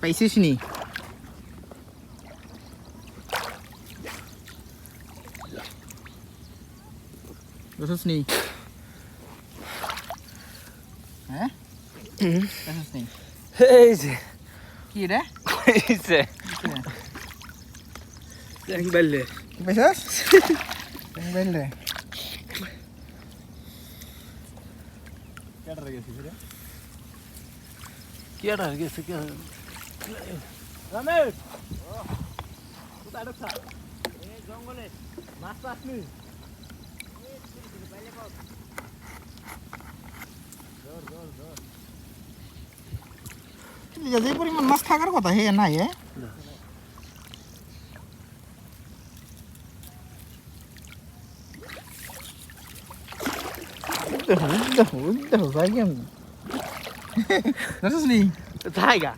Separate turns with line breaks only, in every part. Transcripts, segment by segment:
পাইছিস নি বুঝছিস নি হ্যাঁ? বুঝছিস নি
এই যে।
কি রে?
এই যে। এক বেললে।
কি পাইছিস বললে।
কি আর গেছে কি
রমেশ! কোথায় ঢুকছা জঙ্গলে মাছ পাসনি
যে পরিমাণ মাছ থাকার কথা হে নাই এ দেখো দেখো দেখো যাই কেমন। নি?
জায়গা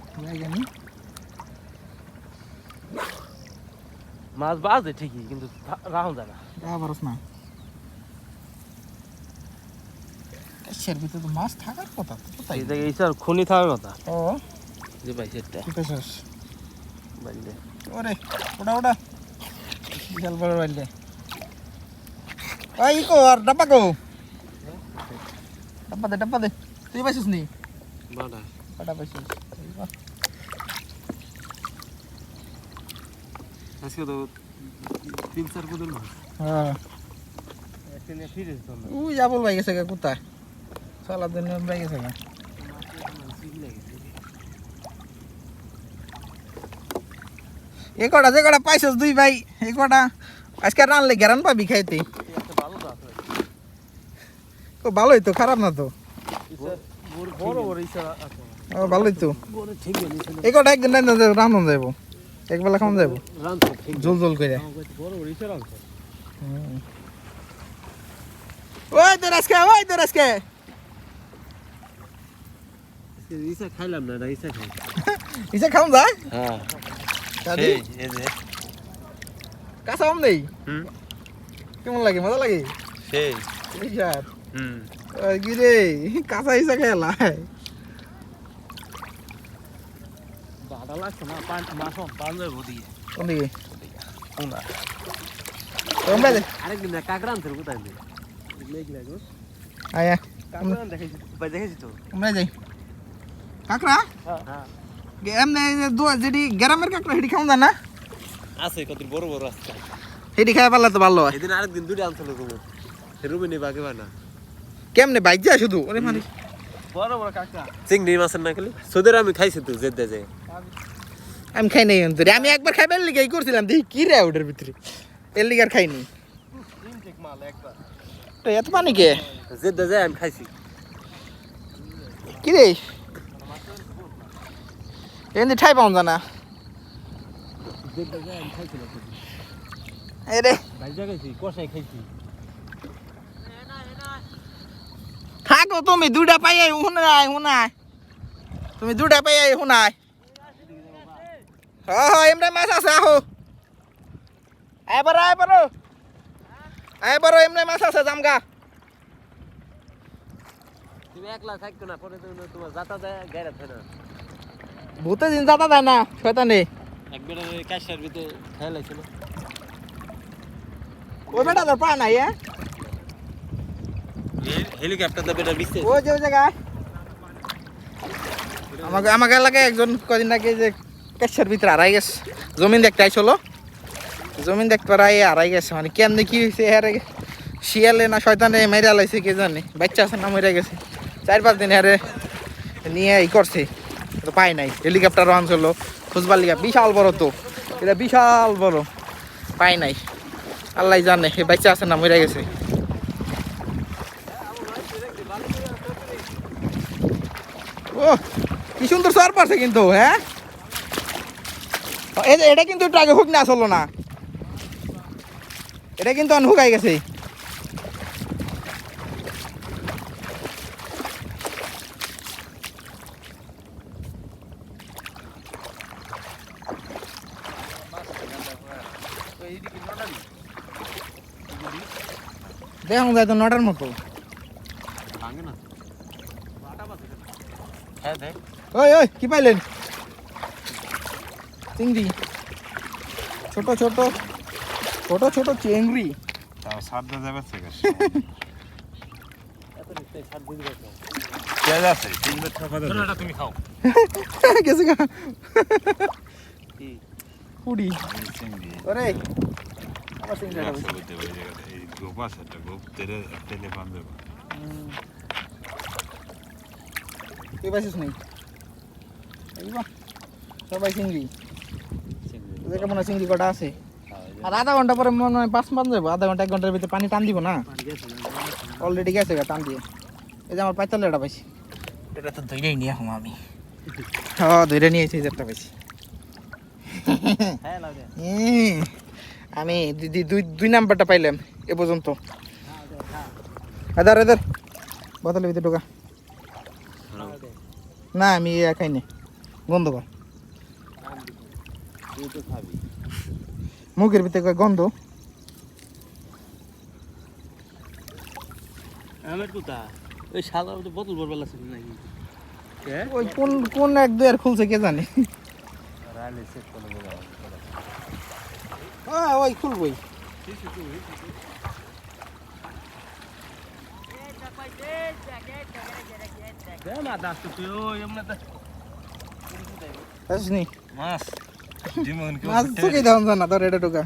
মাছ বাজে ঠিকই কিন্তু রাহুল যায় না
যা পারস না। সের ভিতরে তো মাছ থাকার কথা কোথায়
এই জায়গায় এইসব খুনি থাকার কথা?
ও।
যে
ওরে ওটা ওটা। বিশাল বড় বাড়লে ওই কো আর ডাব্বা কো? ডাব্বা দে ডাব্বা দে। তুই পাইছিস নি?
বাড়া
কটা
আজকে তো তিন চার মাছ।
হ্যাঁ।
একদিনে ফিরে যেত না।
উই যাবল ভাই গেছে কোথায়? সালা দিন ভাই গেছে এ কটা যে কটা পাইছিস দুই ভাই? এই কটা? আজকে রানলে গেরান পাবি খাইতে।
ভালো তো আছে
তো ভালোই তো খারাপ না তো?
বড় বড় ইচ্ছা আছে।
ভালোই তো।
বড় ঠিক নিয়েছিল
এই কটা একদিন রান্ধন যাব একবেলা খাওয়ান যাব
রানছে ঠিক
জল জল করে
বড় বড়
ওই তোর আজকে ওই তোর আজকে।
ইচ্ছা খাইলাম না না খাই
ইসে খাওয়ান যায়?
হ্যাঁ।
কাঁচা আম নেই? কেমন লাগে মজা লাগে?
সেই। হুম।
ওই কাঁচা ইসে খেলাই
বাড়া লাগছে না পাঁচ মাস পাঁচ যাব দিয়ে
কোন দিকে
কোনা
তোমরা দে
আরেকদিন কাকড়া আনছে কোথায়
আয়া
কাকড়া হ্যাঁ
এমনি যেটি গ্রামের কাকড়া সেটি খাওয়ান যায় না
আছে কত বড় বড় আছে
সেটি খাই পারলে তো ভালো হয়
এদিন আরেকদিন দুটো আনছিল রুমে রুমে নেই বাকি বানা
কেমনে বাইক যায় শুধু ওরে মানে
বড় বড় কাকড়া চিংড়ি মাছের না খেলে সোদের আমি খাইছি তো জেদ্দা যে
আমি খাই নাই অন্তরে। আমি একবার খাইবার লিগে করছিলাম দেখি কি রে ওটার ভিতরে। এর লিগে আর খাইনি এত পানি কে?
জেদ্দা যে আমি খাইছি।
কি রে? এমনি ঠাই পাওয়া যায় না
জেদ্দা যে আমি খাইছিলাম
এই রে।
ভাইজা খাইছি কষাই খাইছি
থাকো তুমি দুটা পাই শুনাই শুনাই। তুমি দুটা পাই আই হ্যাঁ হ্যাঁ এমনি মাছ আছে আহো। আয় বারো আয় বারো আয় বারো এমনি মাছ আছে জামগা
তুমি একলা থাকতো না পরে তুমি তোমার যাতা দেয় থাকে না।
ভূতে দিন যাতা দেয় না শয়তানি।
একবার কাশার ভিতরে খেয়াল লাগছিল
ওই বেটা তোর পা নাই হ্যাঁ
হেলিকপ্টার তো বেটা বিস্তে
ওই যে ওই জায়গায়। আমাকে আমাকে এলাকায় একজন কদিন আগে যে কেশের ভিতরে হারাই গেছে। জমিন দেখতে আইছিল জমিন দেখতে পারাই হারাই গেছে মানে কেমনে কি হয়েছে হারে? শিয়ালে না শয়তানে মেরে লাইছে কে জানে? বাচ্চা আছে না মরে গেছে? চার পাঁচ দিন হারে নিয়ে ই করছে। তো পাই নাই। হেলিকপ্টার আনছিল খুঁজবার লিগা বিশাল বড় তো। এটা বিশাল বড়। পাই নাই। আল্লাহ জানে সে বাচ্চা আছে না মরে গেছে। ও কি সুন্দর সর পারছে কিন্তু হ্যাঁ? এটা কিন্তু একটু আগে হুক না আসলো না। এটা কিন্তু অন হুকাই গেছে। দেখুন যাই তো নটার মতো। ওই ওই কি পাইলেন? চিংড়ি। ছোট ছোট ছোট ছোট চিংড়ি।
তাও সাতটা যাবে থেকে। তিনবার
তুমি খাও
কুড়ি।
চিংড়ি।
আবার চিংড়ি
এই গোপ আছে একটা গোপ তেলে তেলে
নেই এই বাহ সবাই চিংড়ি। দেখে মনে চিংড়ি কটা আছে? আর আধা ঘণ্টা পরে মনে হয় পাঁচ পান যাব আধা ঘণ্টা এক ঘণ্টার ভিতরে পানি টান দিব না? অলরেডি গেছে টান দিয়ে। এই যে আমার পাইতালে এটা পাইছি। এটা তো ধৈরেই নিয়ে এখন আমি। হ্যাঁ ধৈরে নিয়েছি একটা পাইছি।
হ্যাঁ
আমি দিদি দুই দুই নাম্বারটা পাইলাম এ পর্যন্ত। এদার এদার। বোতলের ভিতরে ঢোকা। না আমি ইয়ে খাইনি। গন্ধ কর। মুখের ভিতরে কয় গন্ধ?
আমার কোথা? ওই শালা ওই বোতল ভরবার লাগছে নাকি?
ওই কোন কোন এক খুলছে কে জানে? হ্যাঁ ওই খুলবই।
মাছ।
মাছ চুকে দাও জানা তোর এটা ঢোকা